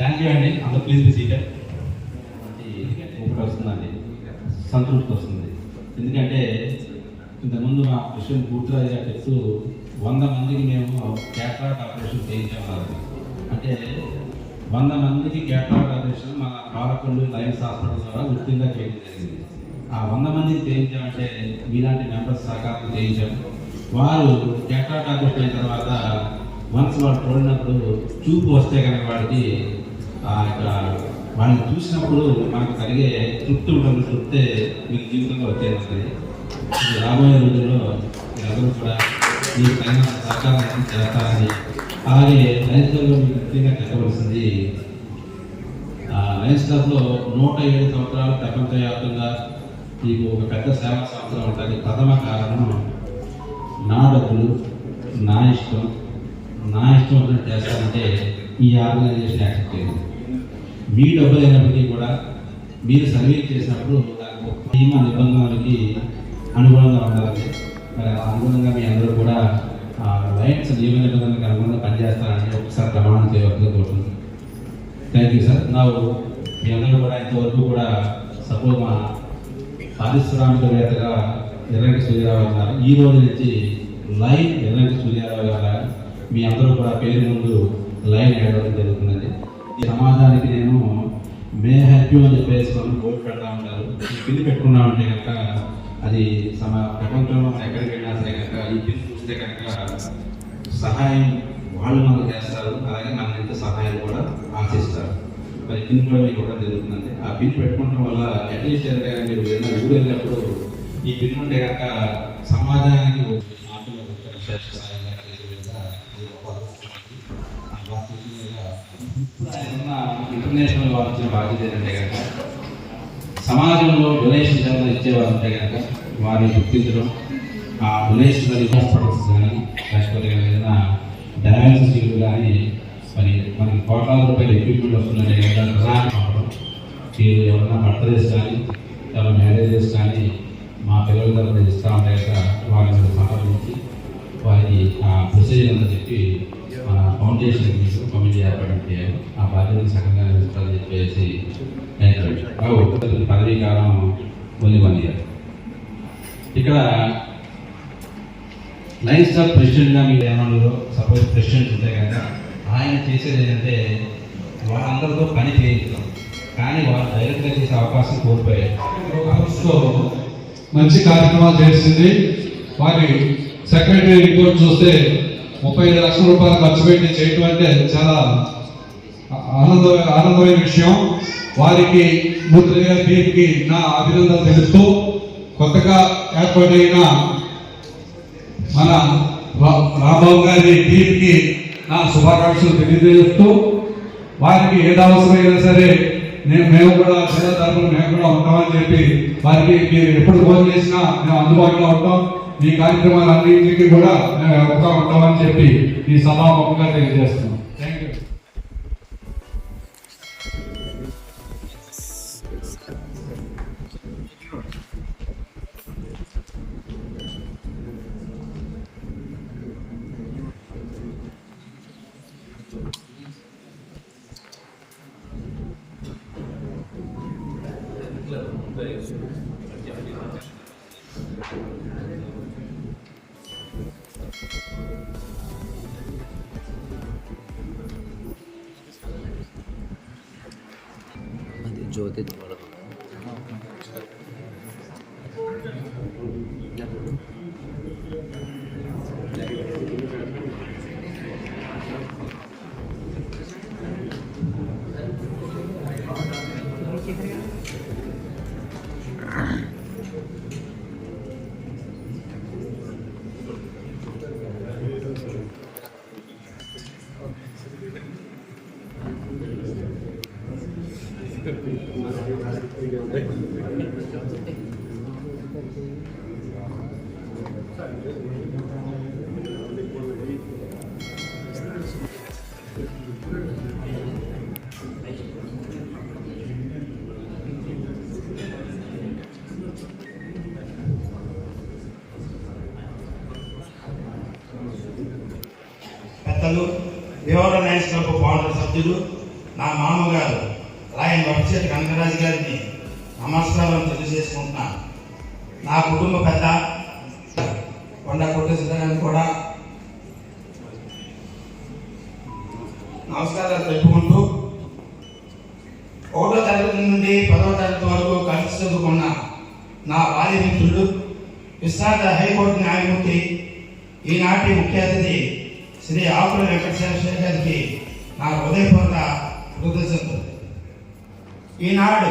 Thank you అండి అంత please be seated ఒకటి వస్తుందండి. సంతృప్తి వస్తుంది. ఎందుకంటే ఇంతకుముందు మా విషయం పూర్తిగా చెప్తూ వంద మందికి మేము క్యాటరాక్ట్ ఆపరేషన్ చేయించామన్నారు అంటే వంద మందికి క్యాటరాక్ట్ ఆపరేషన్ మన పాలకొండ లైన్స్ హాస్పిటల్ ద్వారా ఉచితంగా చేయడం జరిగింది. ఆ వంద మందికి చేయించామంటే మీలాంటి మెంబర్స్ సహకారం చేయించాం. వారు క్యాటరాక్ట్ ఆపరేషన్ అయిన తర్వాత వన్స్ వాళ్ళు చూడినప్పుడు చూపు వస్తే కనుక వాడికి వాళ్ళని చూసినప్పుడు మనకు కలిగే తృప్తి ఉంటుంది తృప్తే మీకు జీవితంలో వచ్చేస్తుంది. రాబోయే రోజుల్లో మీరందరూ కూడా మీకు తగిన సహకారం చేస్తారని అలాగే లయన్స్ క్లబ్లో మీకు ముఖ్యంగా చెప్పవలసింది ఆ లయన్స్ క్లబ్లో నూట ఏడు సంవత్సరాలు ప్రపంచవ్యాప్తంగా మీకు ఒక పెద్ద సేవా సంవత్సరం ఉంటుంది. ప్రథమ కారణం నా డబ్బులు నా ఇష్టం నా ఇష్టం చేస్తానంటే ఈ ఆర్గనైజేషన్ యాక్సెప్ట్ చేయదు మీ డబ్బులు అయినప్పటికీ కూడా మీరు సర్వే చేసినప్పుడు దానికి నియమ నిబంధనలకి అనుగుణంగా ఉండాలి. మరి అనుగుణంగా మీ అందరూ కూడా లైన్స్ నియమ నిబంధనలకు అనుగుణంగా పనిచేస్తారని ఒకసారి ప్రమాణం చేయవలసింది కోరుతుంది థ్యాంక్ యూ సార్ నా మీ అందరూ కూడా ఇంతవరకు కూడా సపోజ్ మా పారిశ్రామికవేత్తగా ఎర్రంటి సూర్యారావు గారు ఈ రోజు నుంచి లైన్ ఎర్రంటి సూర్యారావు గారు మీ అందరూ కూడా పేరు ముందు లైన్ వేయడం జరుగుతున్నది ఈ సమాజానికి నేను మే హ్యాపీ అని చెప్పేసి మనం బోర్డు పెడతా ఉంటారు. ఈ పిల్లి పెట్టుకున్నా ఉంటే కనుక అది సమ ప్రపంచంలో మనం ఎక్కడికి వెళ్ళినా సరే కనుక ఈ పిల్లి చూస్తే కనుక సహాయం వాళ్ళు మనకు చేస్తారు. అలాగే మన ఎంత సహాయం కూడా ఆశిస్తారు. మరి పిన్ కూడా మీకు కూడా జరుగుతుందండి. ఆ పిన్ పెట్టుకోవడం వల్ల అట్లీస్ట్ ఎవరికైనా మీరు వెళ్ళిన ఊరు వెళ్ళినప్పుడు ఈ పిన్ ఉంటే కనుక సమాజానికి ఒక ఇప్పుడు ఇంటర్నేషనల్ వారు వచ్చిన బాధ్యత ఏంటంటే కనుక సమాజంలో డొనేషన్ ఏమైనా ఇచ్చేవారు ఉంటే కనుక వారిని గుర్తించడం ఆ డొనేషన్ అది హాస్పిటల్స్ కానీ లేకపోతే ఏదైనా డయాలసిస్ యూనిట్ కానీ మరి మనకి కోట్లాది రూపాయలు ఎక్విప్మెంట్ వస్తుందంటే కనుక ప్రధాన అవడం మీరు ఎవరైనా బర్త్డేస్ కానీ ఎవరైనా మ్యారేజెస్ కానీ మా పిల్లల దగ్గర ఇస్తా ఉంటే కనుక వారిని సంప్రదించి వారికి ఆ ప్రొసీజర్ అంతా చెప్పి మన ఫౌండేషన్ కమిటీ ఏర్పాటు చేయాలి ఆ బాధ్యతను సగంగా నిర్వహిస్తారని చెప్పేసి పదవీ కాలం ఓన్లీ వన్ ఇయర్ ఇక్కడ లైన్స్ క్లబ్ ప్రెసిడెంట్గా మీరు ఏమన్నారు సపోజ్ ప్రెసిడెంట్ ఉంటే కనుక ఆయన చేసేది ఏంటంటే వాళ్ళందరితో పని చేయించడం కానీ వాళ్ళు డైరెక్ట్గా చేసే అవకాశం కోల్పోయారు. మంచి కార్యక్రమాలు చేసింది. వారి సెక్రటరీ రిపోర్ట్ చూస్తే ముప్పై ఐదు లక్షల రూపాయలు ఖర్చు పెట్టి చేయటం అంటే చాలా ఆనంద ఆనందమైన విషయం. వారికి ముద్రగా దీనికి నా అభినందన తెలుస్తూ కొత్తగా ఏర్పాటైన మన రాబాబు గారి టీంకి నా శుభాకాంక్షలు తెలియజేస్తూ వారికి ఏది అవసరమైనా సరే నేను మేము కూడా జిల్లా తరఫున మేము కూడా ఉంటామని చెప్పి వారికి మీరు ఎప్పుడు ఫోన్ చేసినా మేము అందుబాటులో ఉంటాం. ఈ కార్యక్రమాలన్నింటికి కూడా మేము ఒక ఉంటామని చెప్పి ఈ సభాముఖంగా తెలియజేస్తున్నాం. థ్యాంక్ యూ అది జ్యోతి పెద్దలు దేవాలయ లయన్స్ క్లబ్ ఫౌండర్ సభ్యులు నా మామగారు. ఆయన భవిష్యత్ గంగరాజు గారిని నమస్కారం తెలియజేసుకుంటున్నాను నా కుటుంబ పెద్ద కొండ కొట్టేసిన కూడా నమస్కారాలు తెలుపుకుంటూ ఒకటో తరగతి నుండి పదవ తరగతి వరకు కలిసి చదువుకున్న నా బాల్య మిత్రుడు విశాఖ హైకోర్టు న్యాయమూర్తి ఈనాటి ముఖ్య అతిథి శ్రీ ఆకుల వెంకటేశ్వర గారికి నా హృదయపూర్వక కృతజ్ఞతలు. ఈనాడు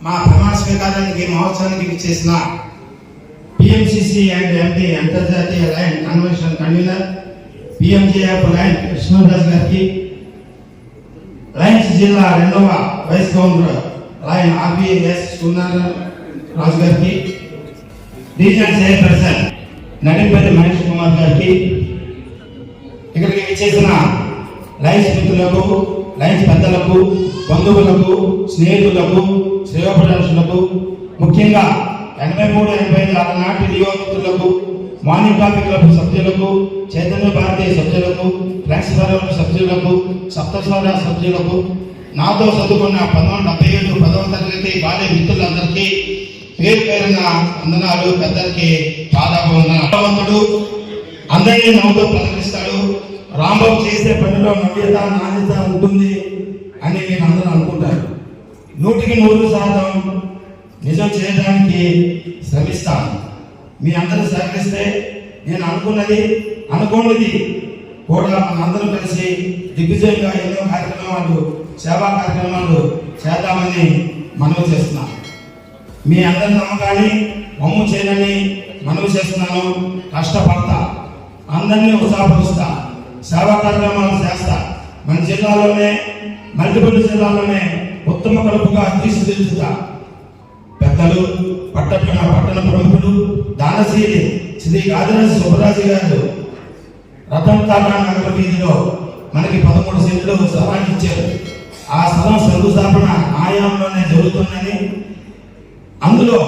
మా ప్రమాణ స్వీకారానికి మహోత్సవానికి చేసిన పిఎంసిసి అండ్ ఎంపీ అంతర్జాతీయ lion convention convener PMJF lion Krishnaraju గారికి లయన్స్ జిల్లా రెండవ vice governor lion RBS Sundara గారికి రీజనల్ చైర్పర్సన్ నడింపల్లి మహేష్ కుమార్ గారికి ఇక్కడికి ఇచ్చేసిన లైన్స్ మిత్రులకు లైన్స్ పెద్దలకు బంధువులకు స్నేహితులకు శ్రేయోపదర్శులకు ముఖ్యంగా ఎనభై మూడు ఎనభై ఐదు ఆనాటి నియోజకులకు మార్నింగ్ కాఫీ క్లబ్ సభ్యులకు చైతన్య భారతీయ సభ్యులకు ఫ్రెండ్స్ ఫారం సభ్యులకు సప్తస్వర సభ్యులకు నాతో చదువుకున్న పంతొమ్మిది డెబ్బై ఏడు పదవ తరగతి బాల్య మిత్రులందరికీ పేరు పేరున వందనాలు పెద్దలకి పాదాభవంతుడు అందరినీ నవ్వుతూ ప్రకటిస్తాడు రాంబాబు చేసే పనిలో నవ్యత నాణ్యత ఉంటుంది అని నేను అందరూ అనుకుంటారు. నూటికి నూరు శాతం నిజం చేయడానికి శ్రమిస్తాను. మీ అందరూ సహకరిస్తే నేను అనుకున్నది అనుకోనిది కూడా మనందరూ కలిసి దిగ్విజయంగా ఎన్నో కార్యక్రమాలు సేవా కార్యక్రమాలు చేద్దామని మనవి చేస్తున్నాను. మీ అందరి నమ్మకాన్ని వమ్ము చేయనని మనవి చేస్తున్నాను. కష్టపడతా. అందరినీ ఉత్సాహపరుస్తా. సేవా కార్యక్రమాలు చేస్తా. మన జిల్లాలోనే మల్టిపుల్ జిల్లాలోనే ఉత్తమ కలుపుగా తీర్చిదిద్దుతా పెద్దలు పట్టణ పట్టణ ప్రముఖులు దానశీలి శ్రీ గాదిరాజు సుబ్బరాజు గారు రతన్ టాటా నగర వీధిలో మనకి పదమూడు సెంట్లు స్థలాన్ని ఇచ్చారు ఆ స్థలం శంకుస్థాపన ఆయాంలోనే జరుగుతుందని అందులో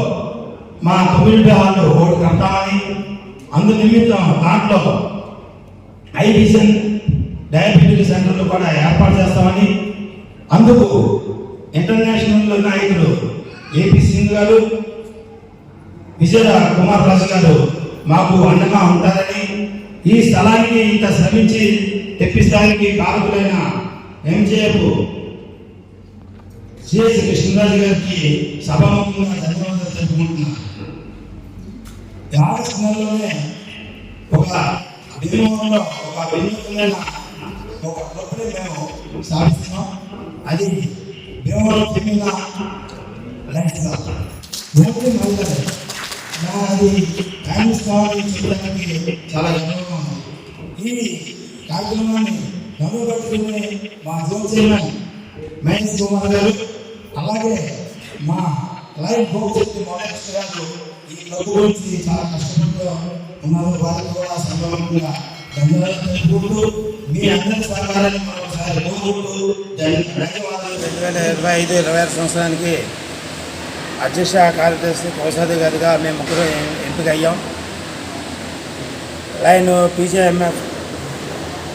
మా కమ్యూనిటీ వాళ్ళు ఓటు కట్టాలని అందు నిమిత్తం దాంట్లో ఐవిజన్ డయాబెటిక్ సెంటర్లు కూడా ఏర్పాటు చేస్తామని అందుకు ఇంటర్నేషనల్ నాయకులు ఏపీ సింగ్ గారు విజయ కుమార్ రాజు గారు మాకు అండగా ఉంటారని ఈ స్థలానికి ఇంత శ్రమించి తెప్పిస్తానికి కారకులైన ఎంజేఎఫ్ సిఎస్ కృష్ణరాజు గారికి సభాముఖంగా ధన్యవాదాలు తెలుపుకుంటున్నాను. యావత్నంలోనే ఒక నిర్మూలంలో ఒక వినియోగమైన ఒక క్లబ్ని మేము స్థాపిస్తున్నాం అది భీమవరం తిమ్మిన లైన్స్ ఓన్లీ మహిళలు అది కాంగ్రెస్ కావాలి చెప్పడానికి చాలా గర్వంగా ఉంది ఈ కార్యక్రమాన్ని నమ్మబట్టుకునే మా జోన్ చైర్మన్ మహేష్ కుమార్ గారు అలాగే మా లైవ్ భవిష్యత్తు మోడల్స్ గారు ఈ గురించి చాలా కష్టపడుతూ ఉన్నారు వారికి కూడా సందర్భంగా ధన్యవాదాలు తెలుపుకుంటూ మీ అందరి సహకారాన్ని మరొకసారి కోరుకుంటూ ధన్యవాదాలు రెండు వేల ఇరవై ఐదు ఇరవై ఆరు సంవత్సరానికి అధ్యక్ష కార్యదర్శి కోశాధికారిగా మేము ముగ్గురు ఎంపికయ్యాం. ఎంపిక అయ్యాం లైన్ పీజేఎంఎఫ్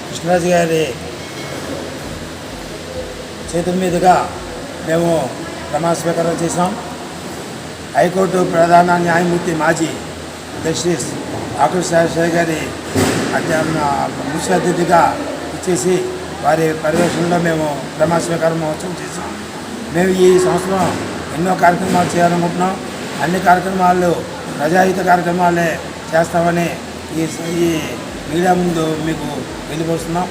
కృష్ణరాజు గారి చేతుల మీదుగా మేము ప్రమాణ స్వీకారం చేసాం హైకోర్టు ప్రధాన న్యాయమూర్తి మాజీ జస్టిస్ ఆకుల శాస్త్రి గారి ముఖ్య అతిథిగా ఇచ్చేసి వారి పర్యవేక్షణలో మేము ప్రమాణ స్వీకారం మహోత్సవం చేసాం మేము ఈ సంవత్సరం ఎన్నో కార్యక్రమాలు చేయాలనుకుంటున్నాం. అన్ని కార్యక్రమాలు ప్రజాహిత కార్యక్రమాలే చేస్తామని ఈ ఈ మీడియా ముందు మీకు వెళ్ళిపోతున్నాం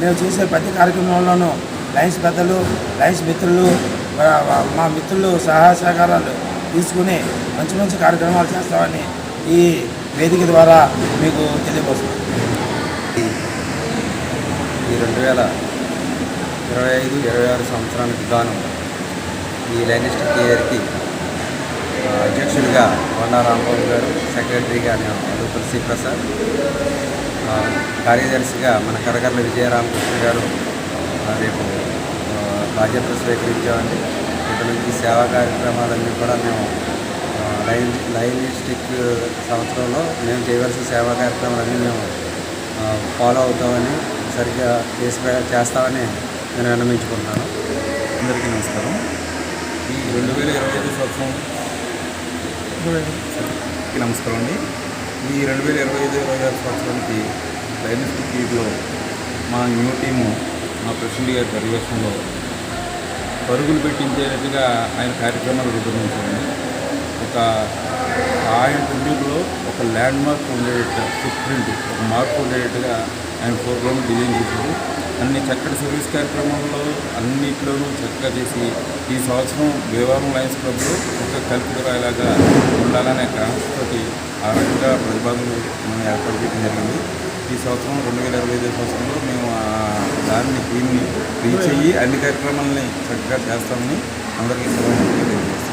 మేము చేసే ప్రతి కార్యక్రమంలోనూ లైన్స్ పెద్దలు లైన్స్ మిత్రులు మా మిత్రులు సహాయ సహకారాలు తీసుకుని మంచి మంచి కార్యక్రమాలు చేస్తామని ఈ వేదిక ద్వారా మీకు తెలియపోతున్నాం ఈ రెండు వేల ఇరవై ఐదు ఇరవై ఆరు సంవత్సరానికి గాను ఈ లైనిస్ట్ కేఆర్కి అధ్యక్షులుగా అధ్యక్షుడిగా కొండా రాంబాబు గారు సెక్రటరీగా నేను అదుపుల ప్రసాద్ కార్యదర్శిగా మన కరగర్ల విజయరామకృష్ణ గారు రేపు బాధ్యతలు స్వీకరించామండి. ఇక నుంచి సేవా కార్యక్రమాలన్నీ కూడా మేము లైన్ లైన్ లైనిస్టిక్ సంవత్సరంలో మేము చేయవలసిన సేవా కార్యక్రమాలన్నీ మేము ఫాలో అవుతామని సరిగ్గా చేసి చేస్తామని నేను విన్నమించుకుంటున్నాను అందరికీ నమస్కారం. ఈ రెండు వేల ఇరవై ఐదు సంవత్సరం నమస్కారం అండి. ఈ రెండు వేల ఇరవై ఐదు ఇరవై ఆరు సంవత్సరానికి డైనస్టిక్ లీగ్లో మా న్యూ టీము మా ప్రెసిడెంట్ గారి పర్యవేక్షణలో పరుగులు పెట్టించేటట్టుగా ఆయన కార్యక్రమాలు రూపొందించండి ఒక ఆయన ట్రిబ్యూట్లో ఒక ల్యాండ్ మార్క్ ఉండేటట్టు ఫుట్ ప్రింట్ ఒక మార్క్ ఉండేటట్టుగా ఆయన ప్రోగ్రామ్ డిజైన్ చేశారు. అన్ని చక్కటి సర్వీస్ కార్యక్రమాల్లో అన్నిట్లోనూ చక్కగా చేసి ఈ సంవత్సరం దేవారం లయన్స్ క్లబ్లో ఒక కల్పితరాయిలాగా ఉండాలనే కాన్సెప్ట్తోటి ఆ రకంగా ప్రతిపాదనలు మనం ఏర్పాటు చేయడం జరిగింది. ఈ సంవత్సరం రెండు వేల ఇరవై ఐదు సంవత్సరంలో మేము దాన్ని దీన్ని రీచ్ అయ్యి అన్ని కార్యక్రమాలని చక్కగా చేస్తామని అందరికీ సెలవు తెలియజేస్తాం